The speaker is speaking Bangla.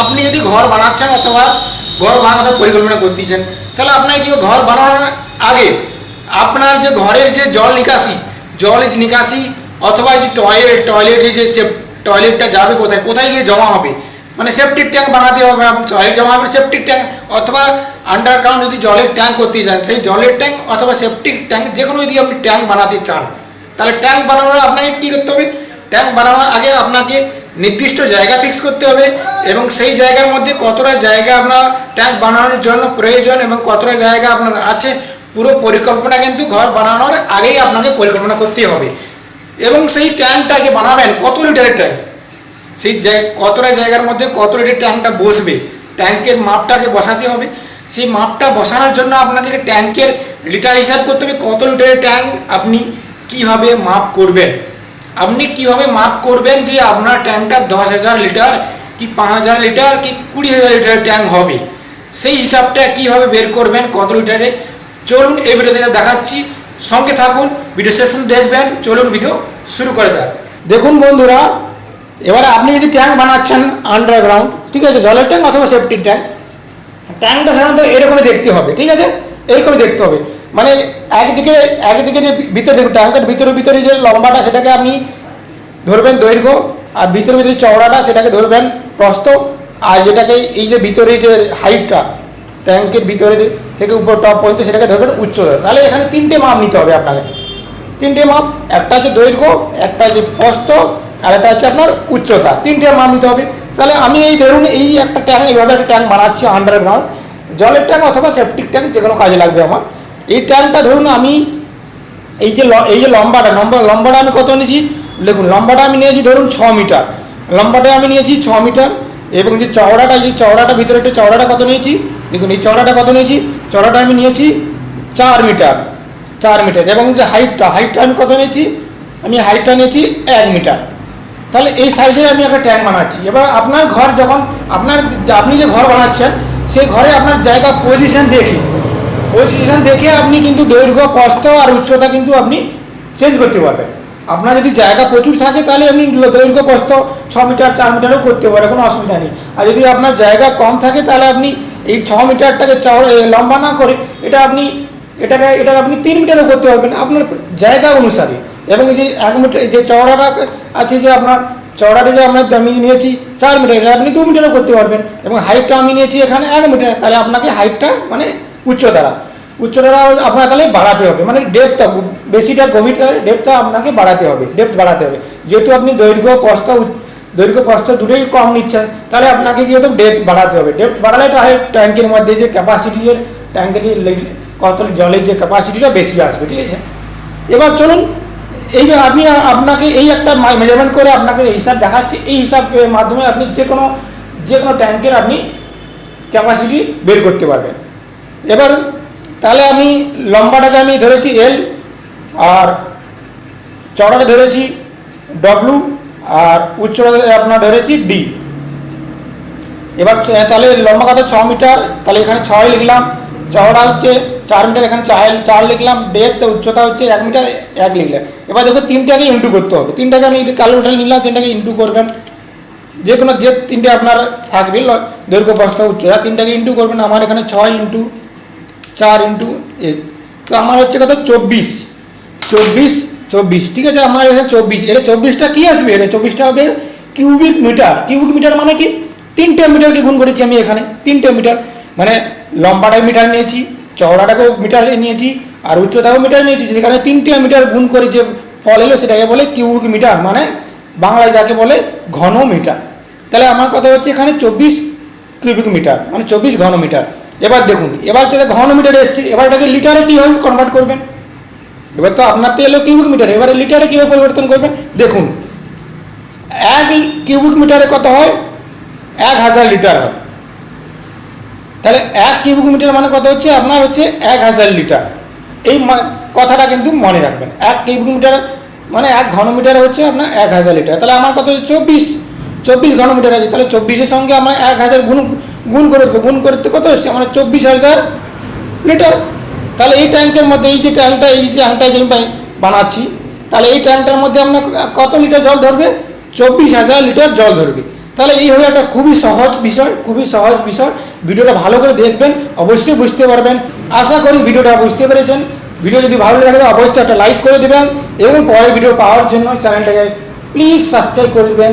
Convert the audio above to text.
আপনি যদি ঘর বানাচ্ছেন অথবা ঘর বানানোর পরিকল্পনা করতেছেন, তাহলে আপনাকে কি ঘর বানানোর আগে আপনার যে ঘরের যে জল নিকাশি জল নিকাশি অথবা এই যে টয়লেট টয়লেটের যে সেপ টয়লেটটা যাবে কোথায় কোথায় গিয়ে জমা হবে? মানে সেপ্টিক ট্যাঙ্ক বানাতে হবে টয়লেট জমা হবে সেপ্টিক ট্যাঙ্ক অথবা আন্ডারগ্রাউন্ড যদি জলের ট্যাঙ্ক করতে চান সেই জলের ট্যাঙ্ক অথবা সেপ্টিক ট্যাঙ্ক যে কোনো যদি আপনি ট্যাঙ্ক বানাতে চান, তাহলে ট্যাঙ্ক বানানোর আপনাকে কী করতে হবে? ট্যাঙ্ক বানানোর আগে আপনাকে নির্দিষ্ট জায়গা ফিক্স করতে হবে এবং সেই জায়গার মধ্যে কতটা জায়গা আপনার ট্যাঙ্ক বানানোর জন্য প্রয়োজন এবং কতটা জায়গা আপনার আছে, পুরো পরিকল্পনা কিন্তু ঘর বানানোর আগেই আপনাকে পরিকল্পনা করতে হবে। এবং সেই ট্যাঙ্কটা যে বানাবেন, কত লিটারের ট্যাঙ্ক সেই কতটা জায়গার মধ্যে কত লিটার ট্যাঙ্কটা বসবে? ট্যাঙ্কের মাপটাকে বসাতে হবে। সেই মাপটা বসানোর জন্য আপনাকে ট্যাঙ্কের লিটার হিসাব করতে হবে, কত লিটারের ট্যাঙ্ক আপনি কীভাবে মাপ করবেন। আপনি কীভাবে মাপ করবেন যে আপনার ট্যাঙ্কটা দশ হাজার লিটার কি পাঁচ হাজার লিটার কি কুড়ি হাজার লিটারের ট্যাঙ্ক হবে? সেই হিসাবটা কীভাবে বের করবেন, কত লিটারে চলুন এই ভিডিওতে দেখাচ্ছি। সঙ্গে থাকুন ভিডিও শেষ দেখবেন। চলুন ভিডিও শুরু করে যাক। দেখুন বন্ধুরা, এবারে আপনি যদি ট্যাঙ্ক বানাচ্ছেন আন্ডারগ্রাউন্ড ঠিক আছে, জলের ট্যাঙ্ক অথবা সেফটির ট্যাঙ্ক ট্যাঙ্কটা সাধারণত এরকমই দেখতে হবে, ঠিক আছে? এরকমই দেখতে হবে। মানে একদিকে একদিকে যে ভিতরে দেখুন ট্যাঙ্কের ভিতরে ভিতরে যে লম্বাটা, সেটাকে আপনি ধরবেন দৈর্ঘ্য, আর ভিতরে ভিতরে চওড়াটা, সেটাকে ধরবেন প্রস্থ, আর যেটাকে এই যে ভিতরে যে হাইটটা ট্যাঙ্কের ভিতরে থেকে উপর টপ পর্যন্ত সেটাকে ধরবেন উচ্চতা। তাহলে এখানে তিনটে মাপ নিতে হবে আপনাকে। তিনটে মাপ, একটা হচ্ছে দৈর্ঘ্য, একটা হচ্ছে প্রস্থ, আর একটা হচ্ছে আপনার উচ্চতা। তিনটে মাপ নিতে হবে। তাহলে আমি এই ধরুন, এই একটা ট্যাঙ্ক এইভাবে একটা ট্যাঙ্ক বানাচ্ছি আন্ডারগ্রাউন্ড জলের ট্যাঙ্ক অথবা সেপটিক ট্যাঙ্ক যে কোনো কাজে লাগবে আমার। এই ট্যাঙ্কটা ধরুন আমি এই যে এই যে লম্বাটা লম্বা লম্বাটা আমি কত নিয়েছি? দেখুন, লম্বাটা আমি নিয়েছি ধরুন ছ মিটার। লম্বাটা আমি নিয়েছি ছ মিটার এবং যে চওড়াটা, এই যে চওড়াটা, ভিতরে একটা চওড়াটা কত নিয়েছি? দেখুন, এই চওড়াটা কত নিয়েছি? চওড়াটা আমি নিয়েছি চার মিটার চার মিটার এবং যে হাইটটা হাইটটা আমি কত নিয়েছি? আমি হাইটটা নিয়েছি এক মিটার। তাহলে এই সাইজে আমি একটা ট্যাঙ্ক বানাচ্ছি। এবার আপনার ঘর যখন, আপনার আপনি যে ঘর বানাচ্ছেন, সেই ঘরে আপনার জায়গা পজিশন দেখে। পজিশন দেখে আপনি কিন্তু দৈর্ঘ্য প্রস্থ আর উচ্চতা কিন্তু আপনি চেঞ্জ করতে পারবেন। আপনার যদি জায়গা প্রচুর থাকে, তাহলে আপনি দৈর্ঘ্য প্রস্থ ছ মিটার চার মিটারও করতে পারেন, কোনো অসুবিধা নেই। আর যদি আপনার জায়গা কম থাকে, তাহলে আপনি এই ছ মিটারটাকে চওড়া লম্বা না করে এটা আপনি, এটাকে এটা আপনি তিন মিটারও করতে পারবেন আপনার জায়গা অনুসারে। এবং যে এক মিটার যে চওড়াটা আছে যে আপনার, চওড়াটা যে আমরা আমি নিয়েছি চার মিটার এটা আপনি দু মিটারও করতে পারবেন। এবং হাইটটা আমি নিয়েছি এখানে এক মিটার তাহলে আপনাকে হাইটটা মানে উচ্চতারা। উচ্চতারা আপনার তাহলে বাড়াতে হবে। মানে ডেপটা বেশিটা গভীরটা ডেপটা আপনাকে বাড়াতে হবে। ডেপথ বাড়াতে হবে। যেহেতু আপনি দৈর্ঘ্য, প্রস্থ দৈর্ঘ্য, প্রস্থ দুটোই কম নিচ্ছেন, তাহলে আপনাকে কি হতো? ডেপথ বাড়াতে হবে। ডেপথ বাড়ালে তাহলে ট্যাঙ্কের মধ্যে যে ক্যাপাসিটি ট্যাঙ্কের কত জলের যে ক্যাপাসিটিটা বেশি আসবে, ঠিক আছে? এবার চলুন, এইবার আপনি আপনাকে এই একটা মেজারমেন্ট করে আপনাকে এই হিসাব দেখাচ্ছি। এই হিসাবের মাধ্যমে আপনি যে কোনো যে কোনো ট্যাঙ্কের আপনি ক্যাপাসিটি বের করতে পারবেন। এবার তাহলে আমি লম্বাটাকে আমি ধরেছি এল আর চড়াটা ধরেছি ডব্লু আর উচ্চটা আপনার ধরেছি ডি এবার তাহলে লম্বা কথা ছ মিটার। তাহলে এখানে ছয় লিখলাম। চওড়া হচ্ছে চার মিটার, এখানে চার চার লিখলাম। ডেপথ উচ্চতা হচ্ছে এক মিটার, এক লিখলাম। এবার দেখো তিনটাকে ইন্টু করতে হবে। তিনটাকে আমি কালো ক্যালকুলেটার নিলাম, তিনটাকে ইন্টু করবেন। যে কোনো যে তিনটে আপনার থাকবে দৈর্ঘ্য প্রস্থ উচ্চতা, তিনটাকে ইন্টু করবেন। আমার এখানে ছয় ইন্টু চার ইন্টু এক তো আমার হচ্ছে কত? চব্বিশ। চব্বিশ চব্বিশ। ঠিক আছে? আমার এখানে চব্বিশ। এটা চব্বিশটা কী আসবে? এটা চব্বিশটা হবে কিউবিক মিটার কিউবিক মিটার মানে কি? তিনটে মিটারকে গুণ করেছি আমি এখানে। তিনটে মিটার মানে লম্বাটাও মিটার নিয়েছি, চওড়াটাকেও মিটার নিয়েছি, আর উচ্চতাও মিটার নিয়েছি। সেখানে তিনটে মিটার গুণ করে যে ফল এলো, সেটাকে বলে কিউবিক মিটার মানে বাংলায় যাকে বলে ঘন মিটার তাহলে আমার কথা হচ্ছে এখানে? চব্বিশ কিউবিক মিটার মানে চব্বিশ ঘন মিটার এবার দেখুন, এবার যেটা ঘন মিটার এসছে, এবার এটাকে লিটারে কীভাবে কনভার্ট করবেন? এবার তো আপনার তো এলো কিউবিক মিটার এবারে লিটারে কীভাবে পরিবর্তন করবেন? দেখুন, এক কিউবিক মিটারে কত হয়? এক হাজার লিটার হয়। তাহলে এক কিউবিক মিটার মানে কত হচ্ছে? আপনার হচ্ছে এক হাজার লিটার এই কথাটা কিন্তু মনে রাখবেন। এক কিউবিক মিটার মানে এক ঘনমিটারে হচ্ছে আপনার এক হাজার লিটার তাহলে আমার কত হচ্ছে? চব্বিশ। চব্বিশ ঘনমিটার আছে, তাহলে চব্বিশের সঙ্গে আমরা এক হাজার গুণ গুণ করে গুণ করতে কত? হচ্ছে আমরা চব্বিশ হাজার লিটার। তাহলে এই ট্যাঙ্কের মধ্যে, এই যে ট্যাঙ্কটা, এই যে ট্যাঙ্কটা যে বানাচ্ছি, তাহলে এই ট্যাঙ্কটার মধ্যে আপনার কত লিটার জল ধরবে? চব্বিশ হাজার লিটার জল ধরবে। তাহলে এইভাবে একটা খুবই সহজ বিষয়, খুবই সহজ বিষয়। ভিডিওটা ভালো করে দেখবেন, অবশ্যই বুঝতে পারবেন। আশা করি ভিডিওটা বুঝতে পেরেছেন। ভিডিও যদি ভালো লাগে অবশ্যই একটা লাইক করে দেবেন। এবং পরের ভিডিও পাওয়ার জন্য চ্যানেলটাকে প্লিজ সাবস্ক্রাইব করে দেবেন।